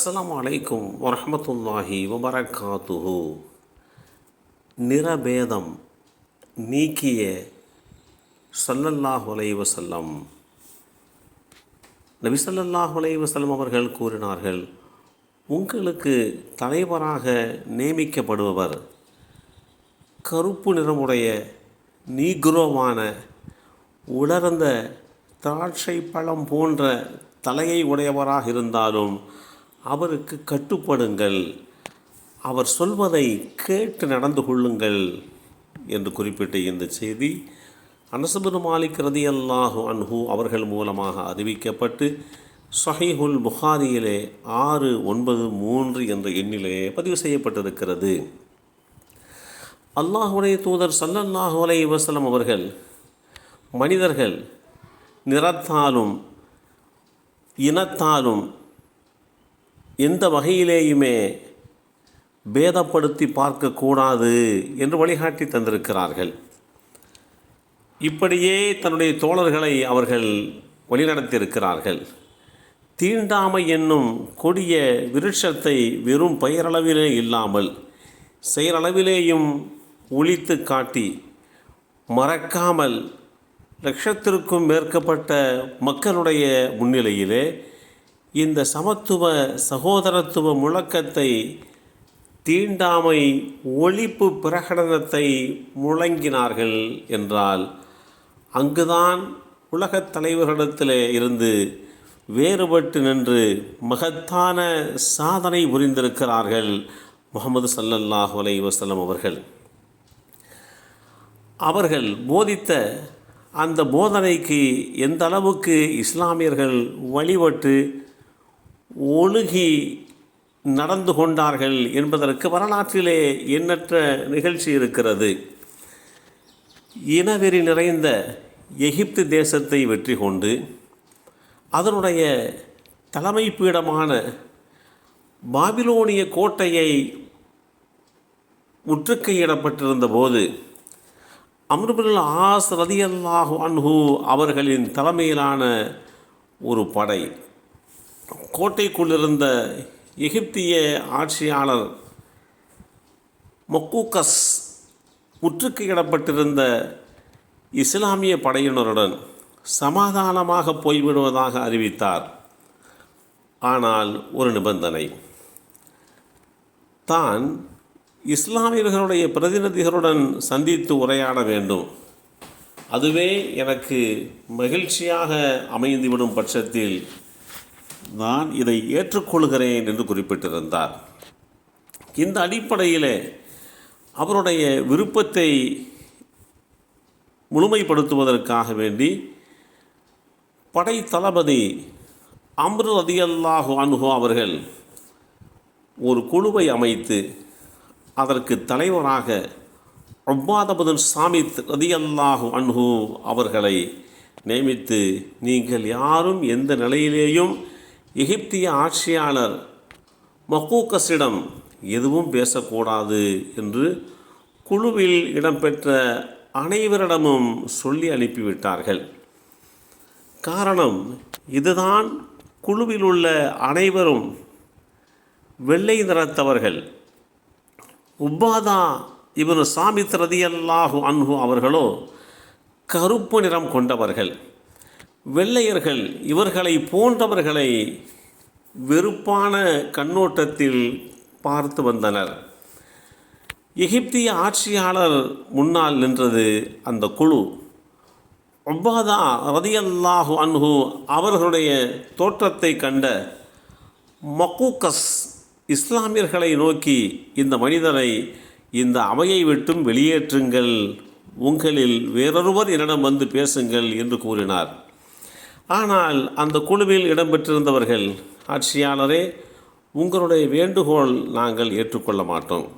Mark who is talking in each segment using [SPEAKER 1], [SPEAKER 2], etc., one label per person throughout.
[SPEAKER 1] அஸ்லாம் அலைக்கும் வரமத்துல்லாஹி வபரகாத்துஹு. நிறபேதம் நீக்கிய சல்லல்லாஹ் வலைவசல்லம் வஸல்லம். நபி ஸல்லல்லாஹு அலைஹி அவர்கள் கூறினார்கள் உங்களுக்கு தலைவராக நியமிக்கப்படுபவர் கருப்பு நிறமுடைய நீக்ரோவான உலர்ந்த திராட்சை பழம் போன்ற தலையை உடையவராக இருந்தாலும் அவருக்கு கட்டுப்படுங்கள். அவர் சொல்வதை கேட்டு நடந்து கொள்ளுங்கள் என்று குறிப்பிட்ட இந்த செய்தி அனசபுரு மாலிக் ரதி அல்லாஹு அன்ஹு அவர்கள் மூலமாக அறிவிக்கப்பட்டு சஹீஹுல் புகாரியிலே ஆறு ஒன்பது மூன்று என்ற எண்ணிலே பதிவு செய்யப்பட்டிருக்கிறது. அல்லாஹுடைய தூதர் சல்லல்லாஹு அலை வசலம் அவர்கள் மனிதர்கள் நிறத்தாலும் இனத்தாலும் எந்த வகையிலேயுமே பேதப்படுத்தி பார்க்கக்கூடாது என்று வழிகாட்டி தந்திருக்கிறார்கள். இப்படியே தன்னுடைய தோழர்களை அவர்கள் வழிநடத்தியிருக்கிறார்கள். தீண்டாமை என்னும் கொடிய விருட்சத்தை வெறும் பெயரளவிலே இல்லாமல் செயலளவிலேயும் ஒழித்து காட்டி மறக்காமல் லட்சத்திற்கும் மேற்கப்பட்ட மக்களுடைய முன்னிலையிலே இந்த சமத்துவ சகோதரத்துவ முழக்கத்தை தீண்டாமை ஒழிப்பு பிரகடனத்தை முழங்கினார்கள் என்றால் அங்குதான் உலகத் தலைவர்களிடத்திலே இருந்து வேறுபட்டு நின்று மகத்தான சாதனை புரிந்திருக்கிறார்கள் முகமது சல்லல்லாஹு அலை வசலம் அவர்கள். அவர்கள் போதித்த அந்த போதனைக்கு எந்த அளவுக்கு இஸ்லாமியர்கள் வழிபட்டு ஒழுகி நடந்து கொண்டார்கள் என்பதற்கு வரலாற்றிலே எண்ணற்ற நிகழ்ச்சி இருக்கிறது. இனவெறி நிறைந்த எகிப்து தேசத்தை வெற்றி கொண்டு அதனுடைய தலைமை பீடமான பாபிலோனிய கோட்டையை முற்றுக்கையிடப்பட்டிருந்த போது அம்ருபுல் ஆஸ் ரதியல்லாஹு அன்ஹு அவர்களின் தலைமையிலான ஒரு படை கோட்டைக்குள்ளிருந்த எகிப்திய ஆட்சியாளர் மொக்கூக்கஸ் முற்றுகையிடப்பட்டிருந்த இஸ்லாமிய படையினருடன் சமாதானமாக போய்விடுவதாக அறிவித்தார். ஆனால் ஒரு நிபந்தனை. தான் இஸ்லாமியர்களுடைய பிரதிநிதிகளுடன் சந்தித்து உரையாட வேண்டும். அதுவே எனக்கு மகிழ்ச்சியாக அமைந்துவிடும் பட்சத்தில் நான் இதை ஏற்றுக்கொள்கிறேன் என்று குறிப்பிட்டிருந்தார். இந்த அடிப்படையில் அவருடைய விருப்பத்தை முழுமைப்படுத்துவதற்காக வேண்டி படை தளபதி அம்ரு ரதியல்லாஹு அன்ஹு அவர்கள் ஒரு குழுவை அமைத்து அதற்கு தலைவராக ஒவ்வாதபுதன் சாமித் ரதியல்லாஹு அன்ஹு அவர்களை நியமித்து நீங்கள் யாரும் எந்த நிலையிலேயும் எகிப்திய ஆட்சியாளர் மக்கூக்கஸிடம் எதுவும் பேசக்கூடாது என்று குழுவில் இடம்பெற்ற அனைவரிடமும் சொல்லி அனுப்பிவிட்டார்கள். காரணம் இதுதான் குழுவில் உள்ள அனைவரும் வெள்ளை நிறத்தவர்கள். உப்பாதா இவனு சாமித் ரதியல்லாஹு அன்ஹு அவர்களோ கருப்பு நிறம் கொண்டவர்கள். வெள்ளையர்கள் இவர்களை போன்றவர்களை வெறுப்பான கண்ணோட்டத்தில் பார்த்து வந்தனர். எகிப்திய ஆட்சியாளர் முன்னால் நின்றது அந்த குழு. ஒப்பாதா ரதியல்லாஹு அன்ஹு அவர்களுடைய தோற்றத்தை கண்ட மக்கூக்கஸ் இஸ்லாமியர்களை நோக்கி இந்த மனிதரை இந்த அவையை விட்டும் வெளியேற்றுங்கள் உங்களில் வேறொருவர் என்னிடம் வந்து பேசுங்கள் என்று கூறினார். ஆனால் அந்த குழுவில் இடம்பெற்றிருந்தவர்கள் ஆட்சியாளரே உங்களுடைய வேண்டுகோள் நாங்கள் ஏற்றுக்கொள்ள மாட்டோம்.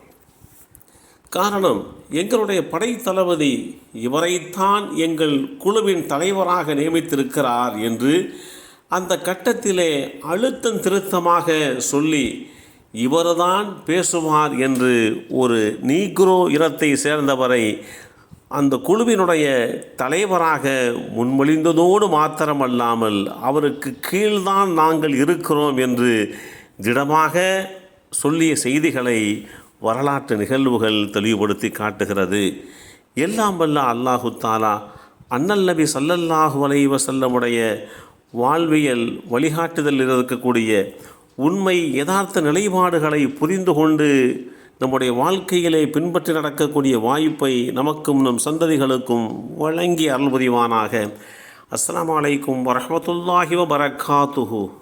[SPEAKER 1] காரணம் எங்களுடைய படை தளபதி இவரைத்தான் எங்கள் குழுவின் தலைவராக நியமித்திருக்கிறார் என்று அந்த கட்டத்திலே அழுத்தம் திருத்தமாக சொல்லி இவர்தான் பேசுவார் என்று ஒரு நீக்ரோ இனத்தை சேர்ந்தவரை அந்த குழுவினுடைய தலைவராக முன்மொழிந்ததோடு மாத்திரமல்லாமல் அவருக்கு கீழ்தான் நாங்கள் இருக்கிறோம் என்று திடமாக சொல்லிய செய்திகளை வரலாற்று நிகழ்வுகள் தெளிவுபடுத்தி காட்டுகிறது. எல்லாம் வல்ல அல்லாஹு தாலா அண்ணல் நபி சல்லல்லாஹு அலைஹி செல்லமுடைய வாழ்வியல் வழிகாட்டுதலில் இருக்கக்கூடிய உண்மை யதார்த்த நிலைப்பாடுகளை புரிந்து கொண்டு நம்முடைய வாழ்க்கையிலே பின்பற்றி நடக்கக்கூடிய வாய்ப்பை நமக்கும் நம் சந்ததிகளுக்கும் வழங்கி அருள் புரிவானாக. அஸ்ஸலாமு அலைக்கும் வரஹ்மத்துல்லாஹி